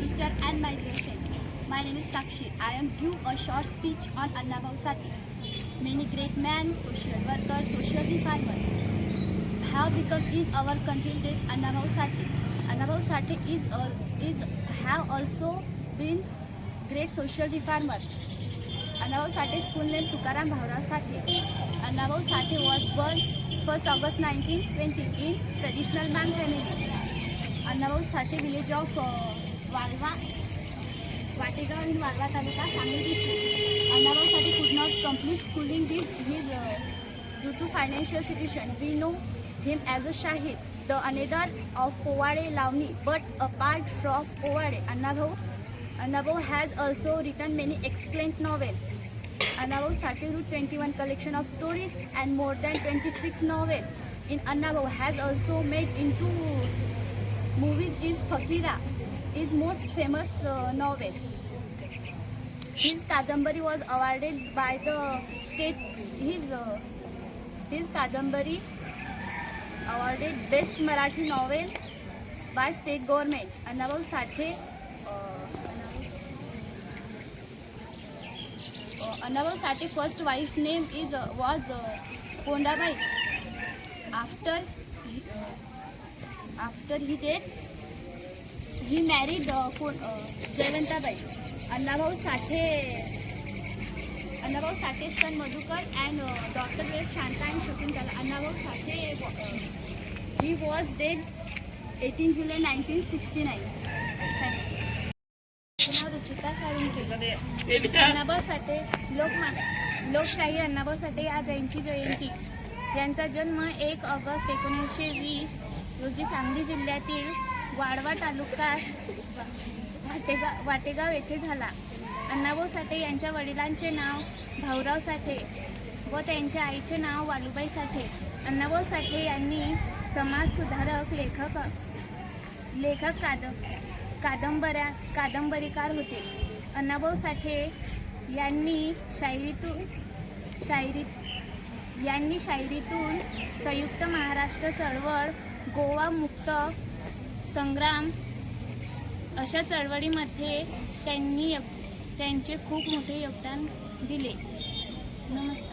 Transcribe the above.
teacher and my dear friend. My name is Sakshi. I am give a short speech on Anna Bhausati. Many great men, social workers, social reformers have become in our country like Anna Bhausati. Anna Bhausati is, uh, is have also been great social reformer. Anna Sate's full name Tukaram Bhaurao Sati. Anna Bhausati was born 1st August 1920 in traditional man family. Anna Bhausati village of uh, Sate could not complete schooling due his uh, to financial situation. We know him as a Shahid, the another of Povade Lavni. But apart from Povade, Annabhau, Annabhau has also written many excellent novels. Annabhau started with 21 collection of stories and more than 26 novels. In Annabhau has also made into movies is Fakira, is most famous novel his कादंबरी was awarded by the state his his कादंबरी awarded best Marathi novel by state government Annabhau Sathe Annabhau Sathe first wife name is was Kondabai after after he date he married कोण Jaywantabai. Annabhau Sathe Annabhau Sathe son Madhukar and doctor वेळ Shanta and झाला Annabhau Sathe he was date eighteen July nineteen sixty nine Annabhau Sathe लोकमान लोकशाही अण्णाभाऊ साठे या जयंती जयंती. यांचा जन्म एक August एकोणीसशे वीस रोजी सांगली जिल्ह्यातील वाडवा तालुका वाटेगा वाटेगाव येथे झाला. अण्णाभाऊ साठे यांच्या वडिलांचे नाव भाऊराव साठे व त्यांच्या आईचे नाव वालुबाई साठे. अण्णाभाऊ साठे यांनी समाजसुधारक लेखक लेखक काद कादंबऱ्या कादंबरीकार होते. अण्णाभाऊ साठे यांनी शायरीतून शायरी यांनी शायरीतून संयुक्त महाराष्ट्र चळवळ गोवा मुक्त संग्राम अशा चळवळीमध्ये त्यांनी त्यांचे खूप मोठे योगदान दिले. नमस्कार.